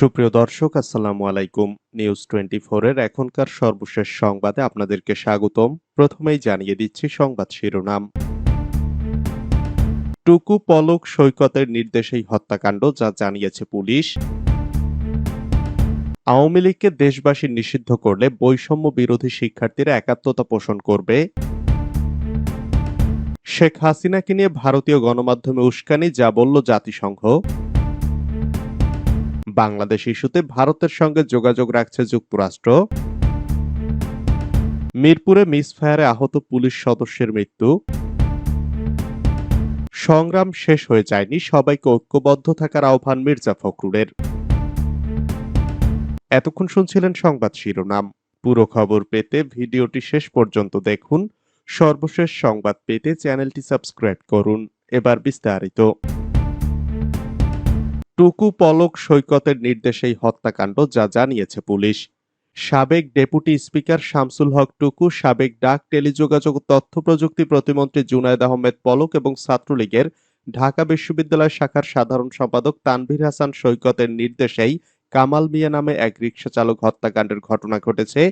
সুপ্রিয় দর্শক, আসসালামু আলাইকুম। নিউজ টোয়েন্টি এর এখনকার সর্বশেষ সংবাদে আপনাদেরকে স্বাগতম। প্রথমেই জানিয়ে দিচ্ছি সংবাদ শিরোনাম। টুকু পলক সৈকতের নির্দেশেই হত্যাকাণ্ড, যা জানিয়েছে পুলিশ। আওয়ামী লীগকে দেশবাসী নিষিদ্ধ করলে বৈষম্য বিরোধী শিক্ষার্থীরা একাত্মতা পোষণ করবে। শেখ হাসিনাকে নিয়ে ভারতীয় গণমাধ্যমে উস্কানি, যা বলল জাতিসংঘ। বাংলাদেশ ইস্যুতে ভারতের সঙ্গে যোগাযোগ রাখছে যুক্তরাষ্ট্র। মিরপুরে মিসফায়ারে আহত পুলিশ সদস্যের মৃত্যু। সংগ্রাম শেষ হয়ে যায়নি, সবাইকে ঐক্যবদ্ধ থাকার আহ্বান মির্জা ফখরুলের। এতক্ষণ শুনছিলেন সংবাদ শিরোনাম। পুরো খবর পেতে ভিডিওটি শেষ পর্যন্ত দেখুন। সর্বশেষ সংবাদ পেতে চ্যানেলটি সাবস্ক্রাইব করুন। এবার বিস্তারিত। টুকু পলক সৈকতের নির্দেশেই হত্যাকাণ্ড, যা জানিয়েছে পুলিশ। সাবেক ডেপুটি স্পিকার শামসুল হক টুকু, সাবেক ডাক টেলিযোগাযোগ তথ্য প্রযুক্তি প্রতিমন্ত্রী জুনায়দ আহমেদ পলক এবং ছাত্রলীগের ঢাকা বিশ্ববিদ্যালয় শাখার সাধারণ সম্পাদক তানভীর হাসান সৈকতের নির্দেশেই কামাল মিয়া নামে এক রিকশা চালক হত্যাকাণ্ডের ঘটনা ঘটেছে।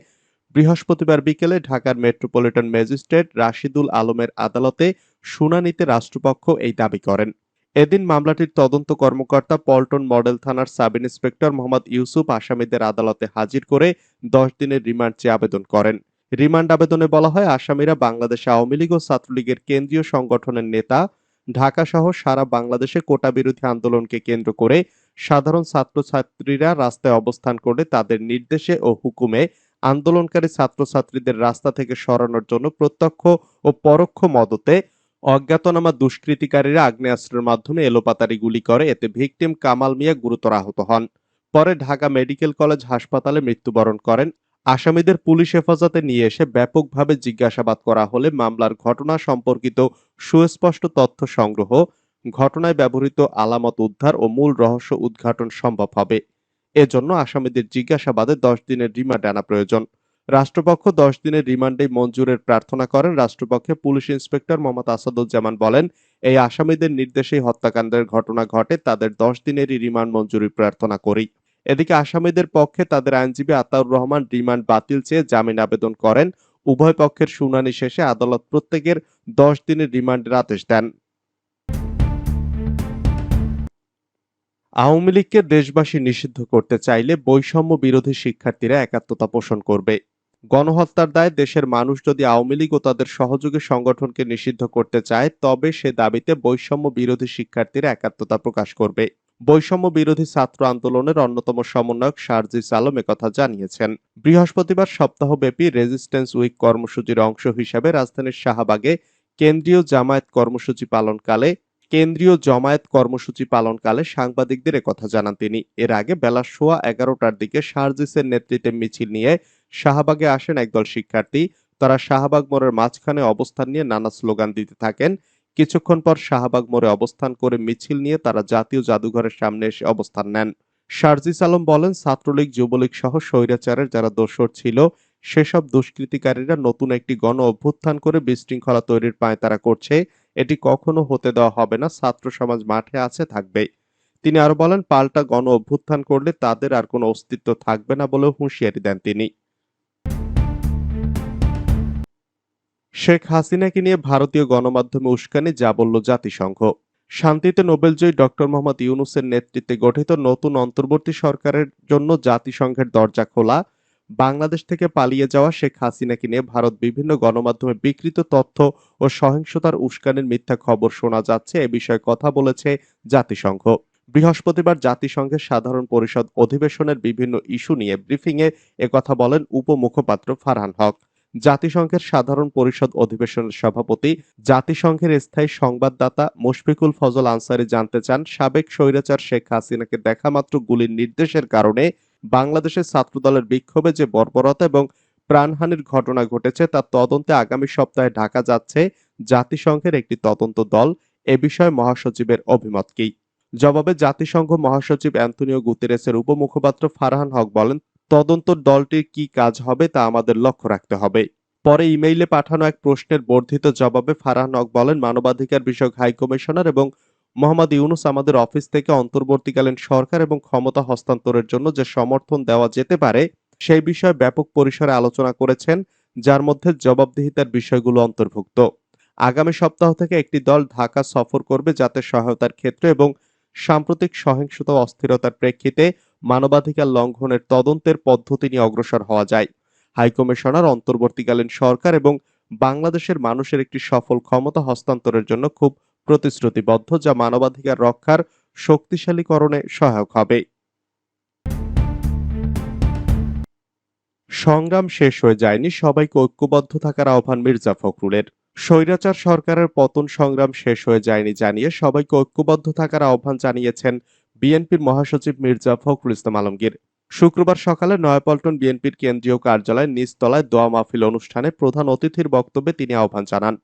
বৃহস্পতিবার বিকেলে ঢাকার মেট্রোপলিটন ম্যাজিস্ট্রেট রাশিদুল আলমের আদালতে শুনানিতে রাষ্ট্রপক্ষ এই দাবি করেন। এদিন মামলাটির তদন্ত কর্মকর্তা পল্টন মডেল থানার সাব ইন্সপেক্টর মোহাম্মদ ইউসুফ আসামিদের আদালতে হাজির করে দশ দিনের রিমান্ড চেয়ে আবেদন করেন। রিমান্ড আবেদনে বলা হয়, আসামিরা বাংলাদেশ আওয়ামী লীগ ও ছাত্রলীগের কেন্দ্রীয় সংগঠনের নেতা। ঢাকা সহ সারা বাংলাদেশে কোটা বিরোধী আন্দোলনকে কেন্দ্র করে সাধারণ ছাত্রছাত্রীরা রাস্তায় অবস্থান করলে তাদের নির্দেশে ও হুকুমে আন্দোলনকারী ছাত্রছাত্রীদের রাস্তা থেকে সরানোর জন্য প্রত্যক্ষ ও পরোক্ষ মদতে অজ্ঞাতনামা দুষ্কৃতিকারীরা আগ্নেয়াস্ত্রের মাধ্যমে এলোপাতারি গুলি করে। এতে ভিকটিম কামাল মিয়া গুরুতর আহত হন। পরে ঢাকা মেডিকেল কলেজ হাসপাতালে মৃত্যুবরণ করেন। আসামিদের পুলিশ হেফাজতে নিয়ে এসে ব্যাপকভাবে জিজ্ঞাসাবাদ করা হলে মামলার ঘটনা সম্পর্কিত সুস্পষ্ট তথ্য সংগ্রহ, ঘটনায় ব্যবহৃত আলামত উদ্ধার ও মূল রহস্য উদ্ঘাটন সম্ভব হবে। এজন্য আসামিদের জিজ্ঞাসাবাদে দশ দিনের রিমান্ড আনা প্রয়োজন। রাষ্ট্রপক্ষ দশ দিনের রিমান্ডে মঞ্জুরের প্রার্থনা করেন। রাষ্ট্রপক্ষে পুলিশ ইন্সপেক্টর মোহাম্মদ আসাদুজ্জামান বলেন, এই আসামিদের নির্দেশেই হত্যাকাণ্ডের ঘটনা ঘটে। তাদের দশ দিনেরই রিমান্ড মঞ্জুরি প্রার্থনা করি। এদিকে আসামিদের পক্ষে তাদের আইনজীবী আতাউর রহমান রিমান্ড বাতিল চেয়ে জামিন আবেদন করেন। উভয় পক্ষের শুনানি শেষে আদালত প্রত্যেকের দশ দিনের রিমান্ডের আদেশ দেন। আওয়ামী লীগকে দেশবাসী নিষিদ্ধ করতে চাইলে বৈষম্য বিরোধী শিক্ষার্থীরা একাত্মতা পোষণ করবে। গণহত্যার দায় দেশের মানুষ যদি আওয়ামী লীগ ও তাদের সহযোগী সংগঠনকে নিষিদ্ধ করতে চায়, তবে সে দাবিতে বৈষম্য বিরোধী শিক্ষার্থীরা একাত্মতা প্রকাশ করবে। বৈষম্য বিরোধী ছাত্র আন্দোলনের অন্যতম সমন্বয়ক শারজিস আলম একথা জানিয়েছেন। বৃহস্পতিবার সপ্তাহব্যাপী রেজিস্ট্যান্স উইক কর্মসূচির অংশ হিসাবে রাজধানীর শাহবাগে কেন্দ্রীয় জামায়াত কর্মসূচি পালনকালে, কেন্দ্রীয় জমায়েত কর্মসূচি পালনকালে সাংবাদিকদের কথা জানান তিনি। এর আগে বেলা সোয়া এগারোটার দিকে শারজিসের নেতৃত্বে মিছিল নিয়ে শাহবাগে আসেন একদল শিক্ষার্থী। তারা শাহবাগ মোড়ের মাঝখানে অবস্থান নিয়ে নানা স্লোগান দিতে থাকেন। কিছুক্ষণ পর শাহবাগ মোড়ে অবস্থান করে মিছিল নিয়ে তারা জাতীয় জাদুঘরের সামনে এসে অবস্থান নেন। শারজিস আলম বলেন, ছাত্রলীগ, যুবলীগ সহ স্বৈরাচারের যারা দোষর ছিল, সেসব দুষ্কৃতিকারীরা নতুন একটি গণ অভ্যুত্থান করে বিশৃঙ্খলা তৈরির পায়তারা করছে। এটি কখনো হতে দেওয়া হবে না, ছাত্র সমাজ মাঠে আছে, থাকবে। তিনি আরও বলেন, পাল্টা গণ অভ্যুত্থান করলে তাদের আর কোনো অস্তিত্ব থাকবে না বলেও হুঁশিয়ারি দেন তিনি। শেখ হাসিনাকে নিয়ে ভারতীয় গণমাধ্যমে উস্কানি, যা বলল জাতিসংঘ। শান্তিতে নোবেলজয়ী ডক্টর মোহাম্মদ ইউনুসের নেতৃত্বে গঠিত নতুন অন্তর্বর্তী সরকারের জন্য জাতিসংঘের দরজা খোলা, বাংলাদেশ থেকে পালিয়ে যাওয়া শেখ হাসিনাকে নিয়ে ভারত বিভিন্ন গণমাধ্যমে বিকৃত তথ্য ও সহিংসতার উস্কানির মিথ্যা খবর শোনা যাচ্ছে, এ বিষয়ে কথা বলেছে জাতিসংঘ। বৃহস্পতিবার জাতিসংঘের সাধারণ পরিষদ অধিবেশনের বিভিন্ন ইস্যু নিয়ে ব্রিফিংয়ে একথা বলেন উপমুখপাত্র ফারহান হক। জাতিসংঘের সাধারণ পরিষদ অধিবেশনের সভাপতি, জাতিসংঘের স্থায়ী সংবাদদাতা মুশফিকুল ফজল আনসারি জানতে চান সাবেক স্বৈরাচার শেখ হাসিনাকে দেখামাত্র গুলির নির্দেশের কারণে বাংলাদেশের ছাত্রদলের বিক্ষোভে যে বর্বরতা এবং প্রাণহানির ঘটনা ঘটেছে তার তদন্তে আগামী সপ্তাহে ঢাকা যাচ্ছে জাতিসংঘের একটি তদন্ত দল। এ বিষয়ে মহাসচিবের অভিমত কি? জবাবে জাতিসংঘ মহাসচিব অ্যান্টনিও গুতেরেসের উপমুখপাত্র ফারহান হক বলেন তদন্ত দলটির কি কাজ হবে তা আমাদের লক্ষ্য রাখতে হবে। পরে ইমেইলে পাঠানো এক প্রশ্নের বর্ধিত জবাবে ফারহান হক বলেন, মানবাধিকার বিষয়ক হাই কমিশনার এবং মোহাম্মদ ইউনুস আমাদের অফিস থেকে অন্তর্বর্তীকালীন সরকার এবং ক্ষমতা হস্তান্তরের জন্য যে সমর্থন দেওয়া যেতে পারে, সেই বিষয়ে ব্যাপক পরিসরে আলোচনা করেছেন, যার মধ্যে জবাবদিহিতার বিষয়গুলো অন্তর্ভুক্ত। আগামী সপ্তাহ থেকে একটি দল ঢাকা সফর করবে যাতে সহায়তার ক্ষেত্রে এবং সাম্প্রতিক সহিংসতা অস্থিরতার প্রেক্ষিতে মানবাধিকার লঙ্ঘনের তদন্তের পদ্ধতি নিয়ে অগ্রসর হওয়া যায়। হাইকমিশনার অন্তর্বর্তীকালীন সরকার এবং বাংলাদেশের মানুষের একটি সফল ক্ষমতা হস্তান্তরের জন্য খুব প্রতিশ্রুতিবদ্ধ, যা মানবাধিকার রক্ষার শক্তিশালীকরণে সহায়ক হবে। সংগ্রাম শেষ হয়ে যায়নি, সবাইকে ঐক্যবদ্ধ থাকার আহ্বান মির্জা ফখরুলের। স্বৈরাচার সরকারের পতন সংগ্রাম শেষ হয়ে যায়নি জানিয়ে সবাইকে ঐক্যবদ্ধ থাকার আহ্বান জানিয়েছেন বিএনপির মহাসচিব মির্জা ফখরুল ইসলাম আলমগীর শুক্রবার সকালে নয়াপল্টন বিএনপির কেন্দ্রীয় কার্যালয় নিচতলায় দোয়া মাহফিল অনুষ্ঠানে প্রধান অতিথির বক্তব্যে তিনি আহ্বান জানান।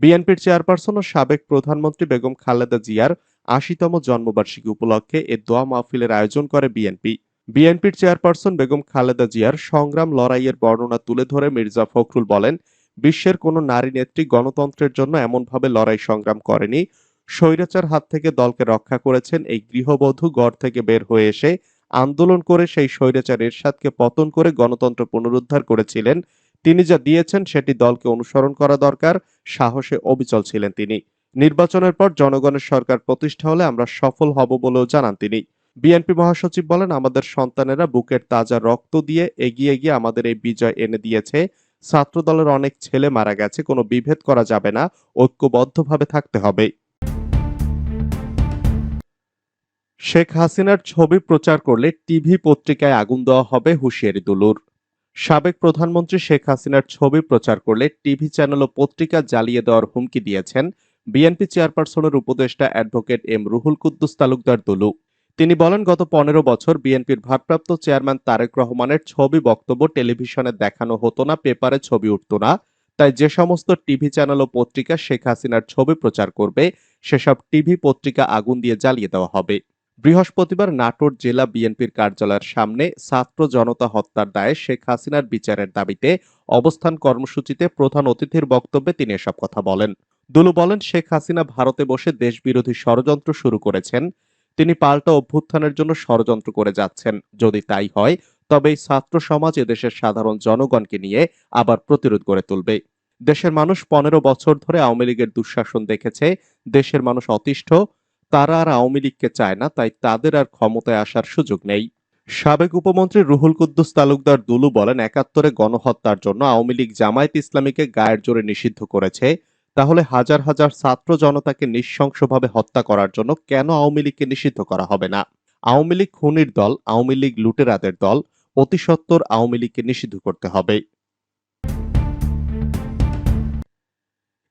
বিএনপির চেয়ারপারসন ও সাবেক প্রধানমন্ত্রী বেগম খালেদা জিয়ার আশিতম জন্মবার্ষিকী উপলক্ষে এ দোয়া মাহফিলের আয়োজন করে বিএনপি। বিএনপির চেয়ারপারসন বেগম খালেদা জিয়ার সংগ্রাম লড়াইয়ের বর্ণনা তুলে ধরে মির্জা ফখরুল বলেন, বিশ্বের কোনো নারী নেত্রী গণতন্ত্রের জন্য এমনভাবে লড়াই সংগ্রাম করেনি স্বৈরাচার হাত থেকে দলকে রক্ষা করেছেন এই গৃহবধূ গড় থেকে বের হয়ে এসে আন্দোলন করে সেই স্বৈরাচার এরশাদকে পতন করে গণতন্ত্র পুনরুদ্ধার করেছিলেন। তিনি যা দিয়েছেন সেটি দলকে অনুসরণ করা দরকার, সাহসে অবিচল ছিলেন তিনি। নির্বাচনের পর জনগণের সরকার প্রতিষ্ঠা হলে আমরা সফল হব বলেও জানান তিনি। বিএনপি মহাসচিব বলেন, আমাদের সন্তানেরা বুকের তাজা রক্ত দিয়ে এগিয়ে গিয়ে আমাদের এই বিজয় এনে দিয়েছে। ছাত্র দলের অনেক ছেলে মারা গেছে, কোনো বিভেদ করা যাবে না। ঐক্যবদ্ধভাবে থাকতে হবে। শেখ হাসিনার ছবি প্রচার করলে টিভি পত্রিকায় আগুন দেওয়া হবে হুঁশিয়ারি দুলুর। সাবেক প্রধানমন্ত্রী শেখ হাসিনার ছবি প্রচার করলে টিভি চ্যানেল ও পত্রিকা জ্বালিয়ে দেওয়ার হুমকি দিয়েছেন বিএনপি চেয়ারপারসনের উপদেষ্টা অ্যাডভোকেট এম রুহুল কুদ্দুস তালুকদার দুলু। তিনি বলেন, গত পনেরো বছর বিএনপির ভারপ্রাপ্ত চেয়ারম্যান তারেক রহমানের ছবি বক্তব্য টেলিভিশনে দেখানো হতো না, পেপারে ছবি উঠত না। তাই যে সমস্ত টিভি চ্যানেল ও পত্রিকা শেখ হাসিনার ছবি প্রচার করবে, সেসব টিভি পত্রিকা আগুন দিয়ে জ্বালিয়ে দেওয়া হবে। বৃহস্পতিবার নাটোর জেলা বিএনপির কার্যালয়ের সামনে ছাত্র জনতা হত্যার দায়ে শেখ হাসিনার বিচারের দাবিতে অবস্থান কর্মসূচিতে প্রধান অতিথির বক্তব্যে তিনি এসব কথা বলেন। দুলু বলেন, শেখ হাসিনা ভারতে বসে দেশবিরোধী ষড়যন্ত্র শুরু করেছেন। তিনি পাল্টা অভ্যুত্থানের জন্য ষড়যন্ত্র করে যাচ্ছেন। যদি তাই হয় তবে এই ছাত্র সমাজ এদেশের সাধারণ জনগণকে নিয়ে আবার প্রতিরোধ গড়ে তুলবে। দেশের মানুষ পনেরো বছর ধরে আওয়ামী লীগের দুঃশাসন দেখেছে। দেশের মানুষ অতিষ্ঠ। তারা আর আওয়ামী লীগকে চায় না, তাই তাদের আর ক্ষমতায় আসার সুযোগ নেই। সাবেক উপমন্ত্রী রুহুল কুদ্দুস তালুকদার দুলু বলেন, একাত্তরে গণহত্যার জন্য আওয়ামী লীগ জামায়াত ইসলামীকে গায়ের জোরে নিষিদ্ধ করেছে। তাহলে হাজার হাজার ছাত্র জনতাকে নৃশংসভাবে হত্যা করার জন্য কেন আওয়ামী লীগকে নিষিদ্ধ করা হবে না? আওয়ামী লীগ খুনির দল, আওয়ামী লীগ লুটেরাদের দল, অতি আওয়ামী লীগকে নিষিদ্ধ করতে হবে।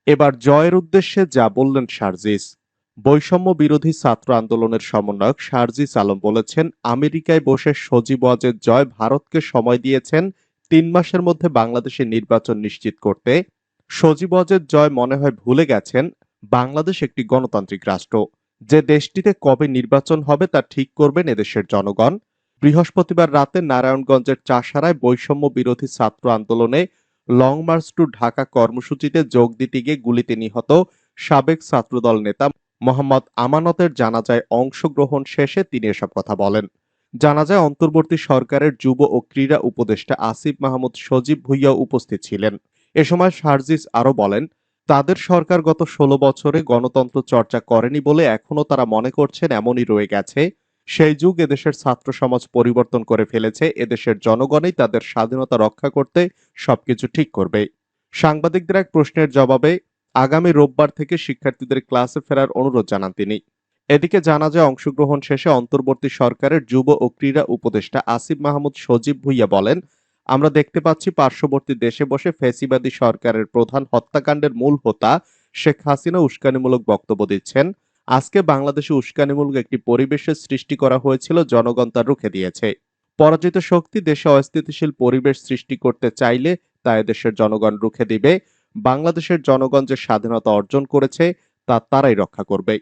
এবার জয়ের উদ্দেশ্যে যা বললেন শারজিস বৈষম্য বিরোধী ছাত্র আন্দোলনের সমন্বয়ক শারজিস আলম বলেছেন, আমেরিকায় বসে সজীব ওয়াজেদ জয় ভারতকে সময় দিয়েছেন, তিন মাসের মধ্যে বাংলাদেশে নির্বাচন নিশ্চিত করতে। সজীব ওয়াজেদ জয় মনে হয় ভুলে গেছেন, বাংলাদেশ একটি গণতান্ত্রিক রাষ্ট্র। যে দেশটিতে কবে নির্বাচন হবে তা ঠিক করবেন এদেশের জনগণ। বৃহস্পতিবার রাতে নারায়ণগঞ্জের চাষারায় বৈষম্য বিরোধী ছাত্র আন্দোলনে লং মার্চ টু ঢাকা কর্মসূচিতে যোগ দিতে গিয়ে গুলিতে নিহত সাবেক ছাত্রদল নেতা মোহাম্মদ আমানতের জানাজায় অংশগ্রহণ শেষে তিনি এসব কথা বলেন। জানাজায় অন্তর্বর্তী সরকারের যুব ও ক্রীড়া উপদেষ্টা আসিফ মাহমুদ সজীব ভুইয়া উপস্থিত ছিলেন। এ সময় শারজিস আরও বলেন, তাদের সরকার গত ষোলো বছরে গণতন্ত্র চর্চা করেনি বলে এখনও তারা মনে করছেন এমনই রয়ে গেছে। সেই যুগ এদেশের ছাত্র সমাজ পরিবর্তন করে ফেলেছে, এদেশের জনগণই তাদের স্বাধীনতা রক্ষা করতে সবকিছু ঠিক করবে। সাংবাদিকদের এক প্রশ্নের জবাবে আগামী রোববার থেকে শিক্ষার্থীদের ক্লাসে ফেরার অনুরোধ জানান তিনি। এদিকে জানা যায়, অংশগ্রহণ শেষে অন্তর্বর্তী সরকারের যুব ও ক্রীড়া উপদেষ্টা আসিফ মাহমুদ সজীব ভুইয়া বলেন, আমরা দেখতে পাচ্ছি পার্শ্ববর্তী দেশে বসে ফেসিবাদী সরকারের প্রধান হত্যাকাণ্ডের মূল হোতা শেখ হাসিনা উস্কানিমূলক বক্তব্য দিচ্ছেন। আজকে বাংলাদেশে উস্কানিমূলক একটি পরিবেশের সৃষ্টি করা হয়েছিল, জনগণ তা রুখে দিয়েছে। পরাজিত শক্তি দেশে অস্থিতিশীল পরিবেশ সৃষ্টি করতে চাইলে তা দেশের জনগণ রুখে দিবে। বাংলাদেশের জনগণ যে স্বাধীনতা অর্জন করেছে, তা তারাই রক্ষা করবে।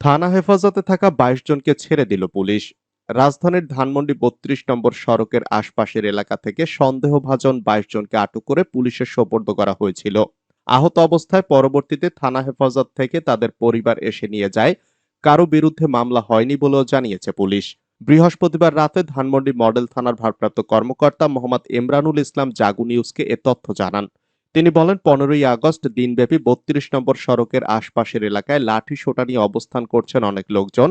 থানা হেফাজতে থাকা বাইশ জনকে ছেড়ে দিল পুলিশ। রাজধানীর ধানমন্ডি বত্রিশ নম্বর সড়কের আশপাশের এলাকা থেকে সন্দেহভাজন বাইশ জনকে আটক করে পুলিশের সোপর্দ করা হয়েছিল। আহত অবস্থায় পরবর্তীতে থানা হেফাজত থেকে তাদের পরিবার এসে নিয়ে যায়। কারও বিরুদ্ধে মামলা হয়নি বলেও জানিয়েছে পুলিশ। বৃহস্পতিবার রাতে ধানমন্ডি মডেল থানার ভারপ্রাপ্ত কর্মকর্তা মোহাম্মদ ইমরানুল ইসলাম জাগু নিউজকে এ তথ্য জানান। তিনি বলেন, পনেরোই আগস্ট দিনব্যাপী বত্রিশ নম্বর সড়কের আশপাশের এলাকায় লাঠি সোটা নিয়ে অবস্থান করছেন অনেক লোকজন।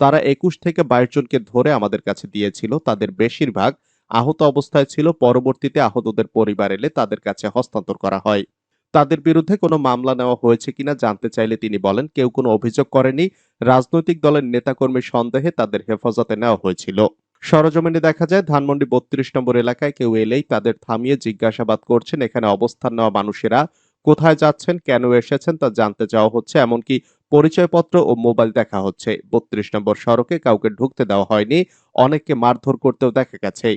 তারা একুশ থেকে বাইশ জনকে ধরে আমাদের কাছে দিয়েছিল। তাদের বেশিরভাগ আহত অবস্থায় ছিল। পরবর্তীতে আহতদের পরিবার এলে তাদের কাছে হস্তান্তর করা হয়। তাদের বিরুদ্ধে কোনো মামলা নেওয়া হয়েছে কিনা জানতে চাইলে তিনি বলেন, কেউ কোনো অভিযোগ করেনি। রাজনৈতিক দলের নেতাকর্মীর সন্দেহে তাদের হেফাজতে নেওয়া হয়েছিল। সরজমিনে দেখা যায়, ধানমন্ডি বত্রিশ নম্বর এলাকায় কেউ এলেই তাদের থামিয়ে জিজ্ঞাসাবাদ করছেন, এখানে অবস্থান নেওয়া মানুষেরা কোথায় যাচ্ছেন, কেন এসেছেন তা জানতে চাওয়া হচ্ছে, এমনকি পরিচয়পত্র ও মোবাইল দেখা হচ্ছে। বত্রিশ নম্বর সড়কে কাউকে ঢুকতে দেওয়া হয়নি, অনেককে মারধর করতেও দেখা গেছে।